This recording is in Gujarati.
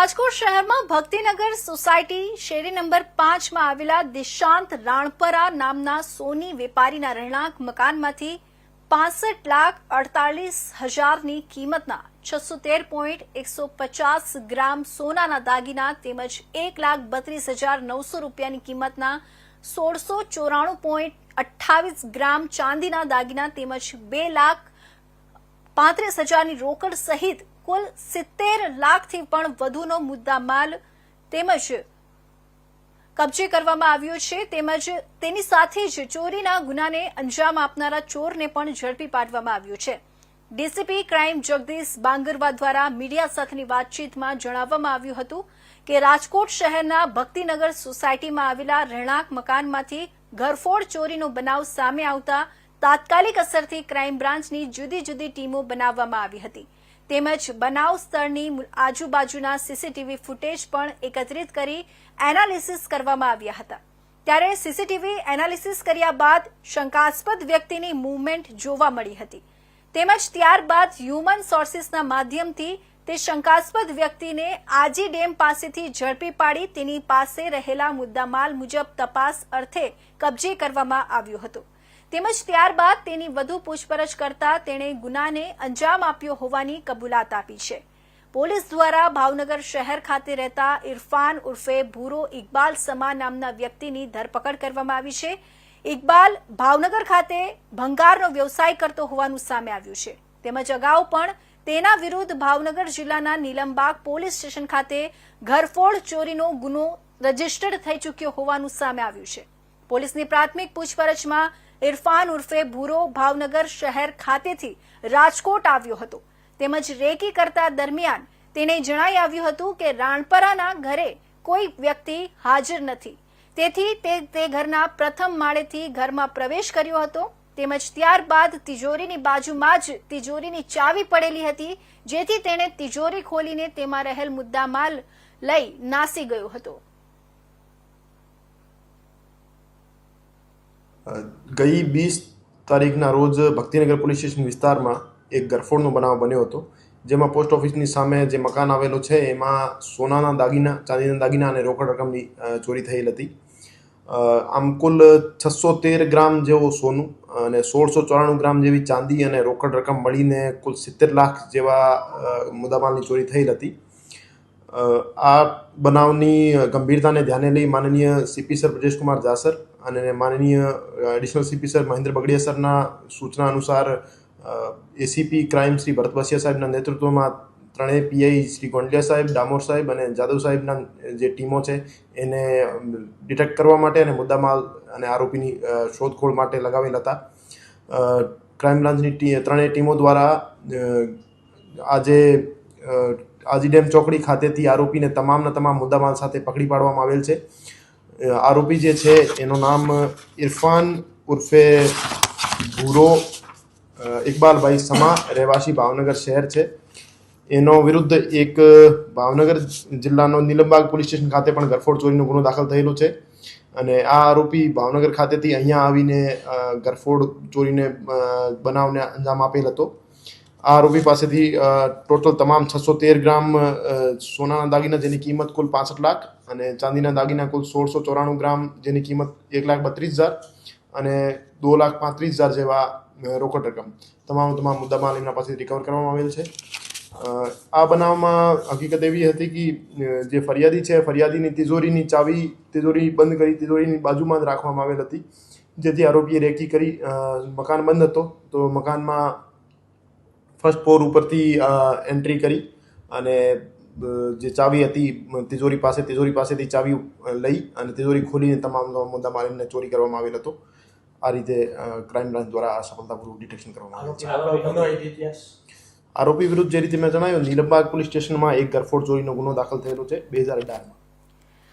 રાજકોટ શહેરમાં ભક્તિનગર સોસાયટી શેરી નંબર પાંચમાં આવેલા દિશાંત રાણપરા નામના સોની વેપારીના રહેણાંક મકાનમાંથી પાસઠ લાખ અડતાલીસ હજારની કિંમતના છસો તેર પોઈન્ટ એકસો પચાસ ગ્રામ સોનાના દાગીના તેમજ એક લાખ બત્રીસ હજાર નવસો રૂપિયાની કિંમતના સોળસો ચોરાણું પોઈન્ટ અઠ્ઠાવીસ ગ્રામ ચાંદીના દાગીના તેમજ બે લાખ પાંત્રીસ હજારની રોકડ સહિત કુલ સિત્તેર લાખથી પણ વધુનો મુદ્દામાલ તેમજ કબજે કરવામાં આવ્યો છે. તેમજ તેની સાથે જ ચોરીના ગુનાને અંજામ આપનારા ચોરને પણ ઝડપી પાડવામાં આવ્યો છે. ડીસીપી ક્રાઇમ જગદીશ બાંગરવા દ્વારા મીડિયા સાથેની વાતચીતમાં જણાવવામાં આવ્યું હતું કે રાજકોટ શહેરના ભક્તિનગર સોસાયટીમાં આવેલા રહેણાંક મકાનમાંથી ઘરફોડ ચોરીનો બનાવ સામે આવતા તાત્કાલિક અસરથી ક્રાઇમ બ્રાન્ચની જુદી જુદી ટીમો બનાવવામાં આવી હતી. તેમજ બનાવ સ્થળની આજુબાજુના સીસીટીવી ફૂટેજ પણ એકત્રિત કરી એનાલિસિસ કરવામાં આવ્યા હતા. ત્યારે સીસીટીવી એનાલિસિસ કર્યા બાદ શંકાસ્પદ વ્યક્તિની મૂવમેન્ટ જોવા મળી હતી. તેમજ ત્યારબાદ હ્યુમન સોર્સિસના માધ્યમથી તે શંકાસ્પદ વ્યક્તિને આજી ડેમ પાસેથી ઝડપી પાડી તેની પાસે રહેલા મુદ્દામાલ મુજબ તપાસ અર્થે કબજે કરવામાં આવ્યો હતો. તેમજ ત્યારબાદ તેની વધુ પૂછપરછ કરતા તેણે ગુનાને અંજામ આપ્યો હોવાની કબૂલાત આપી છે. પોલીસ દ્વારા ભાવનગર શહેર ખાતે રહેતા ઇરફાન ઉર્ફે ભૂરો ઇકબાલ સમા નામના વ્યક્તિની ધરપકડ કરવામાં આવી છે. ઇકબાલ ભાવનગર ખાતે ભંગારનો વ્યવસાય કરતો હોવાનું સામે આવ્યું છે. તેમજ અગાઉ પણ તેના વિરુદ્ધ ભાવનગર જિલ્લાના નીલમબાગ પોલીસ સ્ટેશન ખાતે ઘરફોડ ચોરીનો ગુનો રજીસ્ટર્ડ થઈ ચૂક્યો હોવાનું સામે આવ્યું છે. પોલીસની પ્રાથમિક પૂછપરછમાં ઇરફાન ઉર્ફે ભૂરો ભાવનગર શહેર ખાતેથી રાજકોટ આવ્યો હતો. તેમજ રેકી કરતા દરમિયાન તેને જણાઈ આવ્યું હતું કે રાણપરાના ઘરે કોઈ વ્યક્તિ હાજર નથી. તેથી તે તે ઘરના પ્રથમ માળેથી ઘરમાં પ્રવેશ કર્યો હતો. તેમજ ત્યારબાદ તિજોરીની બાજુમાં જ તિજોરીની ચાવી પડેલી હતી, જેથી તેણે તિજોરી ખોલીને તેમાં રહેલ મુદ્દામાલ લઈ નાસી ગયો હતો. ગઈ વીસ તારીખના રોજ ભક્તિનગર પોલીસ સ્ટેશન વિસ્તારમાં એક ગરફોડનો બનાવ બન્યો હતો, જેમાં પોસ્ટ ઓફિસની સામે જે મકાન આવેલું છે, એમાં સોનાના દાગીના, ચાંદીના દાગીના અને રોકડ રકમની ચોરી થયેલ હતી. આમ કુલ છસો તેર ગ્રામ જેવો સોનું અને સોળસો ચોરાણું ગ્રામ જેવી ચાંદી અને રોકડ રકમ મળીને કુલ સિત્તેર લાખ જેવા મુદ્દામાલની ચોરી થયેલ હતી. આ બનાવની ગંભીરતાને ધ્યાને લઈ માનનીય સીપી સર બ્રજેશકુમાર જાસર અને માનનીય additional CP sir Mahendra Bagadia સરના સૂચના અનુસાર એસીપી ક્રાઇમ શ્રી ભરત સાહેબના નેતૃત્વમાં ત્રણેય પીઆઈ શ્રી ગોંડલિયા સાહેબ, ડામોર સાહેબ અને જાદવ સાહેબના જે ટીમો છે, એને ડિટેક્ટ કરવા માટે અને મુદ્દામાલ અને આરોપીની શોધખોળ માટે લગાવેલ હતા. ક્રાઇમ બ્રાન્ચની ત્રણેય ટીમો દ્વારા આજે આજી ડેમ ચોકડી ખાતેથી આરોપીને તમામના તમામ મુદ્દામાલ સાથે પકડી પાડવામાં આવેલ છે. આરોપી જે છે, એનું નામ ઇરફાન ઉર્ફે ભૂરો ઇકબાલભાઈ સમા રહેવાસી ભાવનગર શહેર છે. એનો વિરુદ્ધ એક ભાવનગર જિલ્લાનો નીલમબાગ પોલીસ સ્ટેશન ખાતે પણ ગરફોડ ચોરીનો ગુનો દાખલ થયેલો છે. અને આ આરોપી ભાવનગર ખાતેથી અહીંયા આવીને ગરફોડ ચોરીને બનાવને અંજામ આપેલ હતો. આ આરોપી પાસેથી ટોટલ તમામ છસો તેર ગ્રામ સોનાના દાગીના જેની કિંમત કુલ પાસઠ લાખ અને ચાંદીના દાગીના કુલ સોળસો ચોરાણું ગ્રામ જેની કિંમત એક લાખ બત્રીસ હજાર અને દો લાખ પાંત્રીસ હજાર જેવા રોકડ રકમ. તમામ તમામ મુદ્દામાલ એમના પાસેથી રિકવર કરવામાં આવેલ છે. આ બનાવમાં હકીકત એવી હતી કે જે ફરિયાદી છે, ફરિયાદીની તિજોરીની ચાવી, તિજોરી બંધ કરી, તિજોરીની બાજુમાં જ રાખવામાં આવેલ હતી. જેથી આરોપીએ રેકી કરી મકાન બંધ હતો. તો મકાનમાં ફર્સ્ટ ફ્લોર ઉપરથી એન્ટ્રી કરી અને જે ચાવી હતી તિજોરી પાસે તિજોરી પાસેથી ચાવી લઈ અને તિજોરી ખોલીને તમામ મુદ્દા મારીને ચોરી કરવામાં આવેલ હતો. આ રીતે ક્રાઇમ બ્રાન્ચ દ્વારા આ સફળતાપૂર્વક ડિટેક્શન કરવામાં આવ્યું છે. આરોપી આરોપી વિરુદ્ધ જે રીતે મેં જણાવ્યું નીલમબાગ પોલીસ સ્ટેશનમાં એક ગરફોડ ચોરીનો ગુનો દાખલ થયેલો છે બે હજાર અઢારમાં.